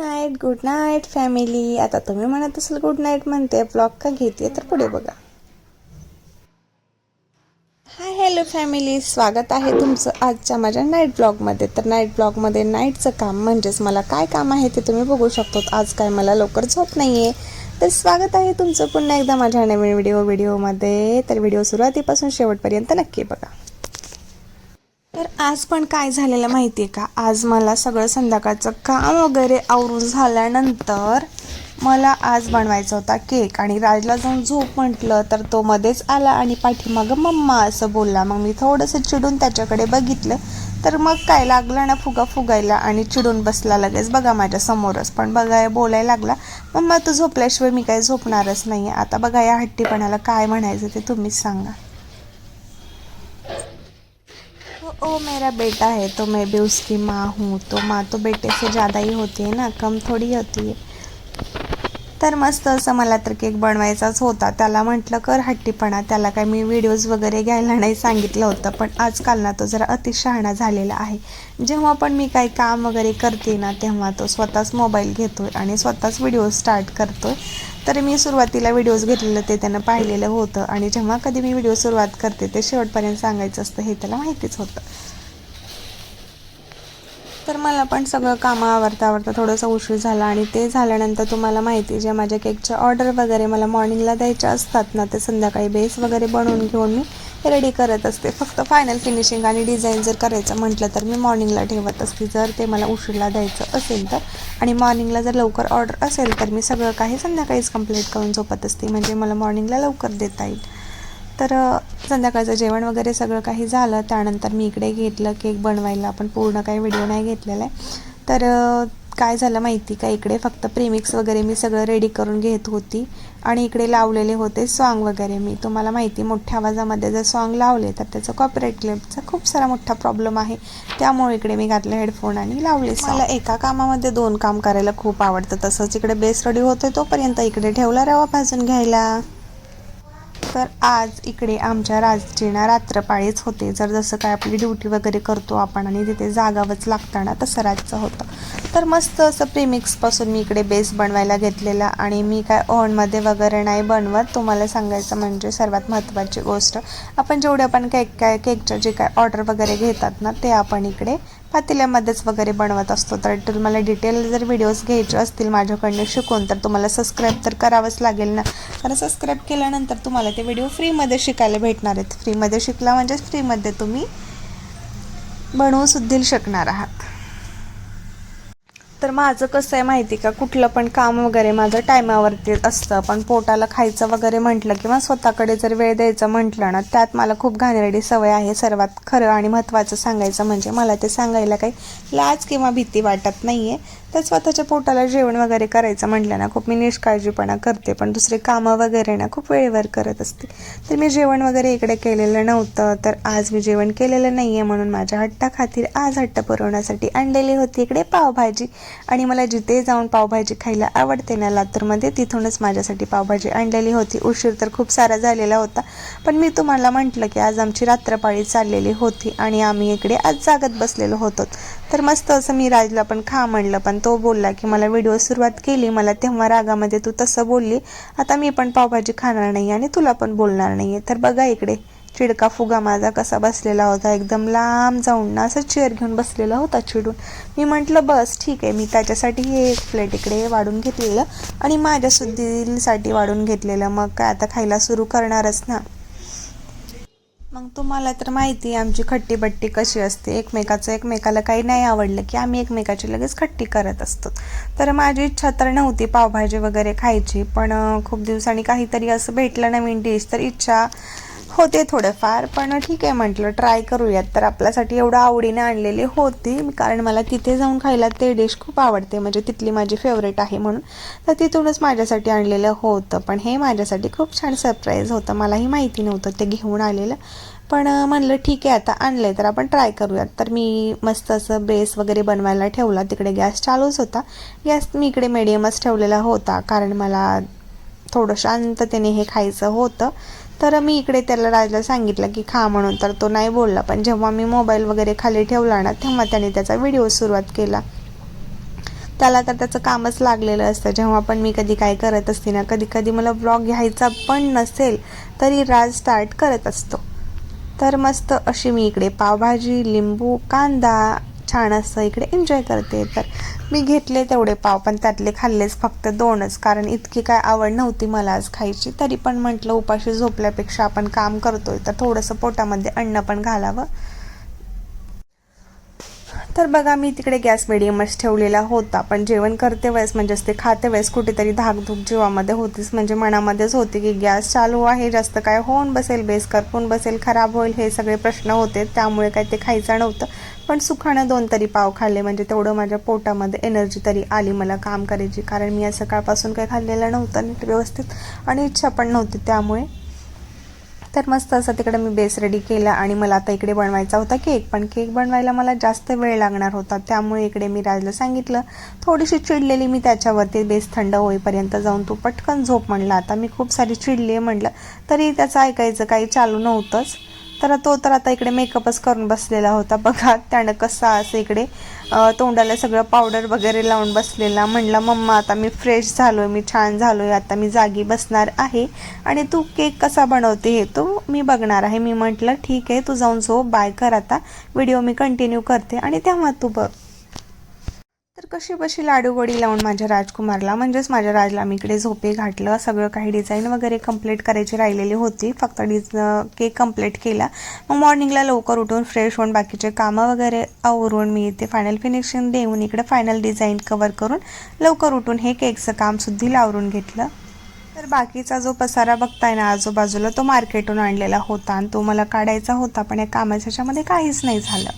Night good night family आता तुम्ही म्हणत असाल गुड नाईट म्हणते ब्लॉग का घेते तर पुढे बघा. हाय हॅलो फॅमिली स्वागत आहे तुमचं आजच्या माझ्या नाईट ब्लॉगमध्ये तर नाईट ब्लॉगमध्ये नाईटचं काम म्हणजेच मला काय काम आहे ते तुम्ही बघू शकतो आज काय मला लवकर झोप नाही आहे तर स्वागत आहे तुमचं पुन्हा एकदा माझ्या नवीन व्हिडिओ व्हिडिओमध्ये तर व्हिडिओ सुरुवातीपासून शेवटपर्यंत नक्की बघा. तर आज पण काय झालेलं माहिती आहे का? आज मला सगळं संध्याकाळचं काम वगैरे आवरून झाल्यानंतर मला आज बनवायचा होता केक आणि राजला जाऊन झोप म्हटलं तर तो मध्येच आला आणि पाठीमागं मम्मा असं बोलला मग मी थोडंसं चिडून त्याच्याकडे बघितलं तर मग काय लागलं ना फुगा फुगायला आणि चिडून बसला लगेच बघा माझ्या समोरच. पण बघा बोलायला लागला मम्मा तू झोपल्याशिवाय मी काय झोपणारच नाही आता बघा या हट्टीपणाला काय म्हणायचं ते तुम्हीच सांगा. ओ, मेरा बेटा है तो मैं भी उसकी माँ हूँ। तो माँ तो बेटे से ज़्यादा ही होती है ना कम थोडी होती है। तर मस्त असं मला तर केक बनवायचाच होता. त्याला म्हटलं कर हट्टीपणा. त्याला काय मी व्हिडिओज वगैरे घ्यायला नाही सांगितलं होतं पण आजकाल ना तो जरा अतिशहाणा झालेला आहे. जेव्हा पण मी काही काम वगैरे करते ना तेव्हा तो स्वतःच मोबाईल घेतो आहे आणि स्वतःच व्हिडिओ स्टार्ट करतो आहे तर मी सुरुवातीला व्हिडिओज घेतलेलं ते त्यानं पाहिलेलं होतं. आणि जेव्हा कधी मी व्हिडिओ सुरुवात करते ते शेवटपर्यंत सांगायचं असतं हे त्याला माहितीच होतं. तर मला पण सगळं कामं आवडता आवडता थोडंसं उशीर झाला आणि ते झाल्यानंतर तुम्हाला माहिती आहे, ज्या माझ्या केकच्या ऑर्डर वगैरे मला मॉर्निंगला द्यायच्या असतात ना ते संध्याकाळी बेस वगैरे बनवून घेऊन मी रेडी करत असते. फक्त फायनल फिनिशिंग आणि डिझाईन जर करायचं म्हटलं तर मी मॉर्निंगला ठेवत असते. जर ते मला उशीरला द्यायचं असेल तर आणि मॉर्निंगला जर लवकर ऑर्डर असेल तर मी सगळं काही संध्याकाळीच कंप्लीट करून झोपत असते. म्हणजे मला मॉर्निंगला लवकर देता येईल. तर संध्याकाळचं जेवण वगैरे सगळं काही झालं. त्यानंतर मी इकडे घेतलं केक बनवायला. पण पूर्ण काही व्हिडिओ नाही घेतलेला आहे. तर काय झालं माहिती का? इकडे फक्त प्रेमिक्स वगैरे मी सगळं रेडी करून घेत होती आणि इकडे लावलेले होते सॉन्ग वगैरे मी. तुम्हाला माहिती मोठ्या आवाजामध्ये जर सॉन्ग लावले तर त्याचं कॉपरेट क्लिपचा खूप सारा मोठा प्रॉब्लेम आहे. त्यामुळे इकडे मी घातले हेडफोन आणि लावले मला एका कामामध्ये दोन काम करायला खूप आवडतं. तसंच इकडे बेस रेडी होते तोपर्यंत इकडे ठेवला रवा भाजून घ्यायला. तर आज इकडे आमच्या राजजीना रात्रपाळीच होते. जर जसं काय आपली ड्युटी वगैरे करतो आपण आणि तिथे जागावंच लागतं ना तसं राजचं होतं. तर मस्त असं प्रेमिक्सपासून मी इकडे बेस बनवायला घेतलेला आणि मी काय ओव्हनमध्ये वगैरे नाही बनवत. तुम्हाला सांगायचं म्हणजे सर्वात महत्त्वाची गोष्ट आपण जेवढे आपण केक काय केकच्या जे काय ऑर्डर वगैरे घेतात ना ते आपण इकडे पातेल्यामध्येच वगैरे बनवत असतो. तर तुम्हाला डिटेल जर व्हिडिओज घ्यायचे असतील माझ्याकडनं शिकून तर तुम्हाला सबस्क्राईब तर करावंच लागेल ना. कारण सबस्क्राईब केल्यानंतर तुम्हाला ते व्हिडिओ फ्रीमध्ये शिकायला भेटणार आहेत. फ्रीमध्ये शिकला म्हणजे फ्रीमध्ये तुम्ही बनवू शकणार आहात. तर माझं कसं आहे माहिती का? कुठलं पण काम वगैरे माझं टायमावरती असतं. पण पोटाला खायचं वगैरे म्हटलं किंवा स्वतःकडे जर वेळ द्यायचं म्हटलं ना त्यात मला खूप घाणेरडी सवय आहे. सर्वात खरं आणि महत्त्वाचं सांगायचं म्हणजे मला ते सांगायला काही लाज किंवा भीती वाटत नाही आहे तर स्वतःच्या पोटाला जेवण वगैरे करायचं म्हटलं ना खूप मी निष्काळजीपणा करते. पण दुसरे कामं वगैरे ना खूप वेळेवर करत असते. तर मी जेवण वगैरे इकडे केलेलं नव्हतं. तर आज मी जेवण केलेलं नाही आहे म्हणून माझ्या हट्टाखातीर आज हट्ट पुरवण्यासाठी आणलेली होती इकडे पावभाजी. आणि मला जिथे जाऊन पावभाजी खायला आवडते ना लातूरमध्ये तिथूनच माझ्यासाठी पावभाजी आणलेली होती. उशीर तर खूप सारा झालेला होता पण मी तुम्हाला म्हटलं की आज आमची रात्रपाळी चाललेली होती आणि आम्ही इकडे आज जागत बसलेलो होतो. तर मस्त असं मी राजला पण खा म्हणलं पण तो बोलला की मला व्हिडिओ सुरुवात केली मला तेव्हा रागामध्ये तू तसं बोलली आता मी पण पावभाजी खाणार नाही आणि तुला पण बोलणार नाही आहे तर बघा इकडे. चिडका फुगा माझा कसा बसलेला होता. एकदम लांब जाऊन ना असं चेअर घेऊन बसलेला होता चिडून. मी म्हटलं बस ठीक आहे. मी त्याच्यासाठी हे एक प्लेट इकडे वाढून घेतलेलं आणि माझ्या सुद्धीसाठी वाढून घेतलेलं. मग काय आता खायला सुरू करणारच ना. मग तुम्हाला तर माहिती आहे आमची खट्टी बट्टी कशी असते. एकमेकाचं एकमेकाला काही नाही आवडलं की आम्ही एकमेकाची लगेच खट्टी करत असतो. तर माझी इच्छा तर नव्हती पावभाजी वगैरे खायची पण खूप दिवसांनी काहीतरी असं भेटलं नवीन डिश तर इच्छा होते थोडंफार पण ठीक आहे म्हटलं ट्राय करूयात. तर आपल्यासाठी एवढं आवडीने आणलेली होती कारण मला तिथे जाऊन खायला ते डिश खूप आवडते. म्हणजे तिथली माझी फेवरेट आहे म्हणून. तर तिथूनच माझ्यासाठी आणलेलं होतं. पण हे माझ्यासाठी खूप छान सरप्राईज होतं. मलाही माहिती नव्हतं ते घेऊन आलेलं. पण म्हणलं ठीक आहे आता आणलं आहे तर आपण ट्राय करूयात. तर मी मस्त असं बेस वगैरे बनवायला ठेवला. तिकडे गॅस चालूच होता. गॅस मी इकडे मिडियमच ठेवलेला होता. कारण मला थोडं शांततेने हे खायचं होतं. तर मी इकडे त्याला राजला सांगितलं की खा म्हणून. तर तो नाही बोलला. पण जेव्हा मी मोबाईल वगैरे खाली ठेवला ना तेव्हा त्याने त्याचा व्हिडिओ सुरुवात केला. त्याला तर त्याचं कामच लागलेलं असतं. जेव्हा पण मी कधी काय करत असते ना कधी कधी मला ब्लॉग घ्यायचा पण नसेल तरी राज स्टार्ट करत असतो. तर मस्त अशी मी इकडे पावभाजी लिंबू कांदा छान असं इकडे एन्जॉय करते. तर मी घेतले तेवढे पाव पण त्यातले खाल्लेच फक्त दोनच. कारण इतकी काय आवड नव्हती मला आज खायची. तरी पण म्हटलं उपाशी झोपल्यापेक्षा आपण काम करतोय तर थोडंसं पोटामध्ये अन्न पण घालावं. तर बघा मी तिकडे गॅस मिडियमच ठेवलेला होता. पण जेवण करते वेळेस म्हणजेच ते खाते वेळेस कुठेतरी धाकधूक जीवामध्ये होतीच. म्हणजे मनामध्येच होती की गॅस चालू आहे जास्त काय होऊन बसेल बेस करपून बसेल खराब होईल हे सगळे प्रश्न होते. त्यामुळे काय ते खायचं नव्हतं. पण सुखानं दोन तरी पाव खाल्ले. म्हणजे तेवढं माझ्या पोटामध्ये एनर्जी तरी आली मला काम करायची. कारण मी या सकाळपासून काही खाल्लेलं नव्हतं नीट व्यवस्थित. आणि इच्छा पण नव्हती त्यामुळे. तर मस्त असं तिकडे मी बेस रेडी केला आणि मला आता इकडे बनवायचा होता केक पण केक बनवायला मला जास्त वेळ लागणार होता. त्यामुळे इकडे मी राजला सांगितलं थोडीशी चिडलेली मी त्याच्यावरती बेस थंड होईपर्यंत जाऊन तू पटकन झोप म्हणला. आता मी खूप सारी चिडली आहे म्हटलं तरी त्याचं ऐकायचं काही चालू नव्हतंच. तर तो तर आता इकडे मेकअपच करून बसलेला होता बघा. त्यानं कसा असं इकडे तोंडाला सगळं पावडर वगैरे लावून बसलेला. म्हणला मम्मा आता मी फ्रेश झालो मी छान झालो आहे आता मी जागी बसणार आहे. आणि तू केक कसा बनवते हे तू मी बघणार आहे. मी म्हटलं ठीक आहे तू जाऊन झोप बाय कर आता. व्हिडिओ मी कंटिन्यू करते आणि तेव्हा तू बघ. कशी बशी लाडू गोडी लावून माझ्या राजकुमारला म्हणजेच माझ्या राजला मी इकडे झोपे घातलं सगळं काही डिझाईन वगैरे कंप्लीट करायची राहिलेली होती फक्त डिझ केक कंप्लीट केला. मग मॉर्निंगला लवकर उठून फ्रेश होऊन बाकीचे कामं वगैरे आवरून मी इथे फायनल फिनिशिंग देऊन इकडे फायनल डिझाईन कवर करून लवकर उठून हे केकचं कामसुद्धा लावरून घेतलं. तर बाकीचा जो पसारा बघताय ना आजूबाजूला तो मार्केटहून आणलेला होता आणि तो मला काढायचा होता पण या कामाच्या ह्याच्यामध्ये काहीच नाही झालं.